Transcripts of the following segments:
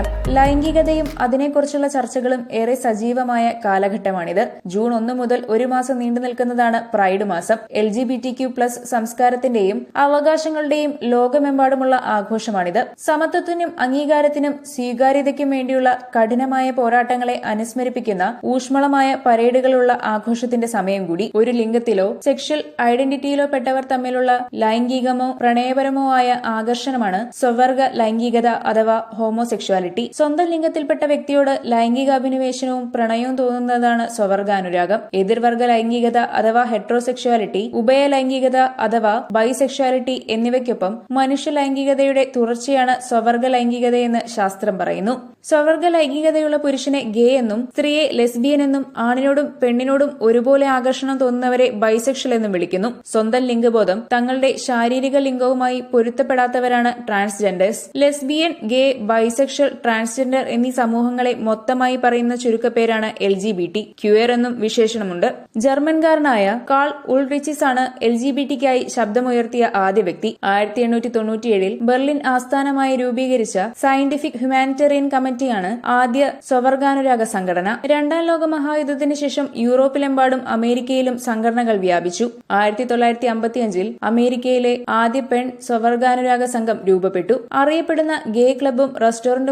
നമസ്കാരം ലൈംഗികതയും അതിനെക്കുറിച്ചുള്ള ചർച്ചകളും ഏറെ സജീവമായ കാലഘട്ടമാണിത്. ജൂൺ ഒന്ന് മുതൽ ഒരു മാസം നീണ്ടു നിൽക്കുന്നതാണ് പ്രൈഡ് മാസം. L G B T Q plus സംസ്കാരത്തിന്റെയും അവകാശങ്ങളുടെയും ലോകമെമ്പാടുമുള്ള ആഘോഷമാണിത്. സമത്വത്തിനും അംഗീകാരത്തിനും സ്വീകാര്യതയ്ക്കും വേണ്ടിയുള്ള കഠിനമായ പോരാട്ടങ്ങളെ അനുസ്മരിപ്പിക്കുന്ന ഊഷ്മളമായ പരേഡുകളുള്ള ആഘോഷത്തിന്റെ സമയം കൂടി. ഒരു ലിംഗത്തിലോ സെക്ഷൽ ഐഡന്റിറ്റിയിലോ പെട്ടവർ തമ്മിലുള്ള ലൈംഗികമോ പ്രണയപരമോ ആയ ആകർഷണമാണ് സ്വവർഗ ലൈംഗികത അഥവാ ഹോമോസെക്ഷുവാലിറ്റി. സ്വന്തം ലിംഗത്തിൽപ്പെട്ട വ്യക്തിയോട് ലൈംഗിക അഭിനിവേശനവും പ്രണയവും തോന്നുന്നതാണ് സ്വവർഗാനുരാഗം. എതിർവർഗ ലൈംഗികത അഥവാ ഹെട്രോസെക്ഷുവാലിറ്റി ഉഭയ ലൈംഗികത അഥവാ ബൈസെക്ഷുവാലിറ്റി എന്നിവയ്ക്കൊപ്പം മനുഷ്യ ലൈംഗികതയുടെ തുടർച്ചയാണ് സ്വവർഗ ലൈംഗികതയെന്ന് ശാസ്ത്രം പറയുന്നു. സ്വവർഗ ലൈംഗികതയുള്ള പുരുഷനെ ഗേ എന്നും സ്ത്രീയെ ലെസ്ബിയൻ എന്നും ആണിനോടും പെണ്ണിനോടും ഒരുപോലെ ആകർഷണം തോന്നുന്നവരെ ബൈസെക്ഷൽ എന്നും വിളിക്കുന്നു. സ്വന്തം ലിംഗബോധം തങ്ങളുടെ ശാരീരിക ലിംഗവുമായി പൊരുത്തപ്പെടാത്തവരാണ് transgenders. Lesbian gay bisexual transgender എന്നീ സമൂഹങ്ങളെ മൊത്തമായി പറയുന്ന ചുരുക്കപ്പേരാണ് L G B T queer എന്നും വിശേഷണമുണ്ട്. ജർമ്മൻകാരനായ കാൾ ഉൾറിച്ചിസ് ആണ് എൽ ജി ബി ടിക്കായി ശബ്ദമുയർത്തിയ ആദ്യ വ്യക്തി. ആയിരത്തി എണ്ണൂറ്റി തൊണ്ണൂറ്റിയേഴിൽ ബെർലിൻ ആസ്ഥാനമായി രൂപീകരിച്ച സയന്റിഫിക് ഹ്യൂമാനിറ്റേറിയൻ കമ്മിറ്റിയാണ് ആദ്യ സ്വവർഗാനുരാഗ സംഘടന. രണ്ടാം ലോക മഹായുദ്ധത്തിന് ശേഷം യൂറോപ്പിലെമ്പാടും അമേരിക്കയിലും സംഘടനകൾ വ്യാപിച്ചു. ആയിരത്തി തൊള്ളായിരത്തി അമ്പത്തിയഞ്ചിൽ അമേരിക്കയിലെ ആദ്യ പെൺ സ്വവർഗാനുരാഗ സംഘം രൂപപ്പെട്ടു. അറിയപ്പെടുന്ന ഗേ ക്ലബും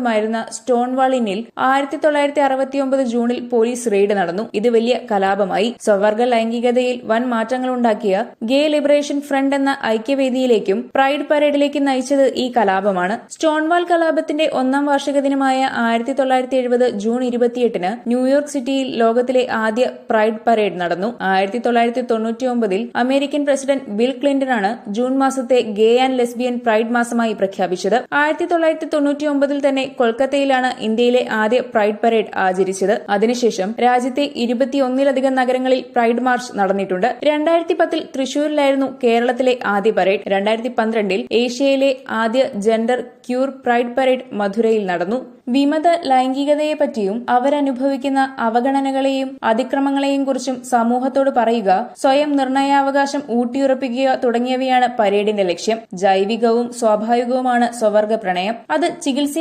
റെസ്റ്റോറന്റുമായിരുന്ന സ്റ്റോൺവാളിനിൽ ആയിരത്തി തൊള്ളായിരത്തി അറുപത്തിയൊമ്പത് ജൂണിൽ പോലീസ് റെയ്ഡ് നടന്നു. ഇത് വലിയ കലാപമായി. സ്വവർഗ ലൈംഗികതയിൽ വൻ മാറ്റങ്ങളുണ്ടാക്കിയ ഗേ ലിബറേഷൻ ഫ്രണ്ട് എന്ന ഐക്യവേദിയിലേക്കും പ്രൈഡ് പരേഡിലേക്കും നയിച്ചത് ഈ കലാപമാണ്. സ്റ്റോൺവാൾ കലാപത്തിന്റെ ഒന്നാം വാർഷിക ദിനമായ ആയിരത്തി തൊള്ളായിരത്തി എഴുപത് ജൂൺ ഇരുപത്തിയെട്ടിന് ന്യൂയോർക്ക് സിറ്റിയിൽ ലോകത്തിലെ ആദ്യ പ്രൈഡ് പരേഡ് നടന്നു. ആയിരത്തി തൊള്ളായിരത്തി തൊണ്ണൂറ്റിയൊമ്പതിൽ അമേരിക്കൻ പ്രസിഡന്റ് ബിൽ ക്ലിന്റൺ ആണ് ജൂൺ മാസത്തെ ഗേ ആൻഡ് ലെസ്ബിയൻ പ്രൈഡ് മാസമായി പ്രഖ്യാപിച്ചത്. ആയിരത്തി തൊള്ളായിരത്തി തൊണ്ണൂറ്റിയൊമ്പതിൽ തന്നെ കൊൽക്കത്തയിലാണ് ഇന്ത്യയിലെ ആദ്യ പ്രൈഡ് പരേഡ് ആചരിച്ചത്. അതിനുശേഷം രാജ്യത്തെ ഇരുപത്തിയൊന്നിലധികം നഗരങ്ങളിൽ പ്രൈഡ് മാർച്ച് നടന്നിട്ടുണ്ട്. രണ്ടായിരത്തി പത്തിൽ തൃശൂരിലായിരുന്നു കേരളത്തിലെ ആദ്യ പരേഡ്. രണ്ടായിരത്തി പന്ത്രണ്ടിൽ ഏഷ്യയിലെ ആദ്യ ജെൻഡർ ക്യൂർ പ്രൈഡ് പരേഡ് മധുരയിൽ നടന്നു. വിമത ലൈംഗികതയെപ്പറ്റിയും അവരനുഭവിക്കുന്ന അവഗണനകളെയും അതിക്രമങ്ങളെയും കുറിച്ചും സമൂഹത്തോട് പറയുക സ്വയം നിർണയാവകാശം ഊട്ടിയുറപ്പിക്കുക തുടങ്ങിയവയാണ് പരേഡിന്റെ ലക്ഷ്യം. ജൈവികവും സ്വാഭാവികവുമാണ് സ്വവർഗ പ്രണയം അത് ചികിത്സ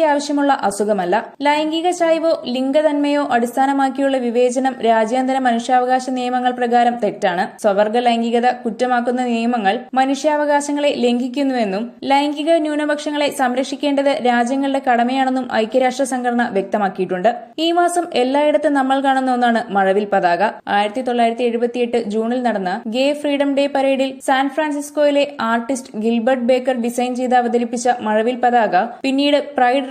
ആവശ്യമുള്ള അസുഖമല്ല. ലൈംഗിക ചായ്വോ ലിംഗതന്മയോ അടിസ്ഥാനമാക്കിയുള്ള വിവേചനം രാജ്യാന്തര മനുഷ്യാവകാശ നിയമങ്ങൾ പ്രകാരം തെറ്റാണ്. സ്വവർഗ ലൈംഗികത കുറ്റമാക്കുന്ന നിയമങ്ങൾ മനുഷ്യാവകാശങ്ങളെ ലംഘിക്കുന്നുവെന്നും ലൈംഗിക ന്യൂനപക്ഷങ്ങളെ സംരക്ഷിക്കേണ്ടത് രാജ്യങ്ങളുടെ കടമയാണെന്നും ഐക്യരാഷ്ട്ര സംഘടന വ്യക്തമാക്കിയിട്ടുണ്ട്. ഈ മാസം എല്ലായിടത്തും നമ്മൾ കാണുന്ന ഒന്നാണ് മഴവിൽ പതാക. ആയിരത്തി തൊള്ളായിരത്തി എഴുപത്തിയെട്ട് ജൂണിൽ നടന്ന ഗേ ഫ്രീഡം ഡേ പരേഡിൽ സാൻ ഫ്രാൻസിസ്കോയിലെ ആർട്ടിസ്റ്റ് ഗിൽബർട്ട് ബേക്കർ ഡിസൈൻ ചെയ്ത് അവതരിപ്പിച്ച മഴവിൽ പതാക പിന്നീട് പ്രൈഡ്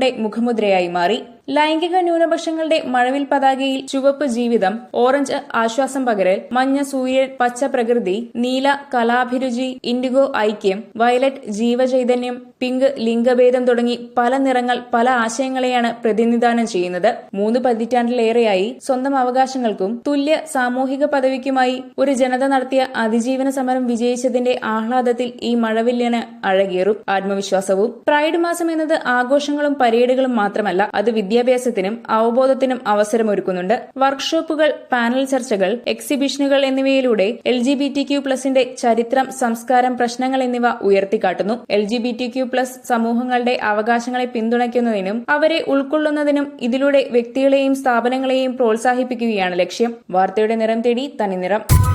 റാലികളുടെ മുഖമുദ്രയായി മാറി ലൈംഗിക ന്യൂനപക്ഷങ്ങളുടെ മഴവിൽ പതാകയിൽ ചുവപ്പ് ജീവിതം ഓറഞ്ച് ആശ്വാസം പകരൽ മഞ്ഞ സൂര്യൻ പച്ച പ്രകൃതി നീല കലാഭിരുചി ഇൻഡിഗോ ഐക്യം വയലറ്റ് ജീവചൈതന്യം പിങ്ക് ലിംഗഭേദം തുടങ്ങി പല നിറങ്ങൾ പല ആശയങ്ങളെയാണ് പ്രതിനിധാനം ചെയ്യുന്നത്. മൂന്ന് പതിറ്റാണ്ടിലേറെയായി സ്വന്തം അവകാശങ്ങൾക്കും തുല്യ സാമൂഹിക പദവിക്കുമായി ഒരു ജനത നടത്തിയ അതിജീവന സമരം വിജയിച്ചതിന്റെ ആഹ്ലാദത്തിൽ ഈ മഴവില്ലിന് അഴകേറും. ആത്മവിശ്വാസവും പ്രൈഡ് മാസം എന്നത് ആഘോഷങ്ങളും പരേഡുകളും മാത്രമല്ല അത് വിദ്യാഭ്യാസത്തിനും അവബോധത്തിനും അവസരമൊരുക്കുന്നുണ്ട്. വർക്ക്ഷോപ്പുകൾ പാനൽ ചർച്ചകൾ എക്സിബിഷനുകൾ എന്നിവയിലൂടെ L G B T Q പ്ലസിന്റെ ചരിത്രം സംസ്കാരം പ്രശ്നങ്ങൾ എന്നിവ ഉയർത്തിക്കാട്ടുന്നു. L G B T Q plus സമൂഹങ്ങളുടെ അവകാശങ്ങളെ പിന്തുണയ്ക്കുന്നതിനും അവരെ ഉൾക്കൊള്ളുന്നതിനും ഇതിലൂടെ വ്യക്തികളെയും സ്ഥാപനങ്ങളെയും പ്രോത്സാഹിപ്പിക്കുകയാണ് ലക്ഷ്യം. വാർത്തയുടെ നിറം തേടി തനിനിറം.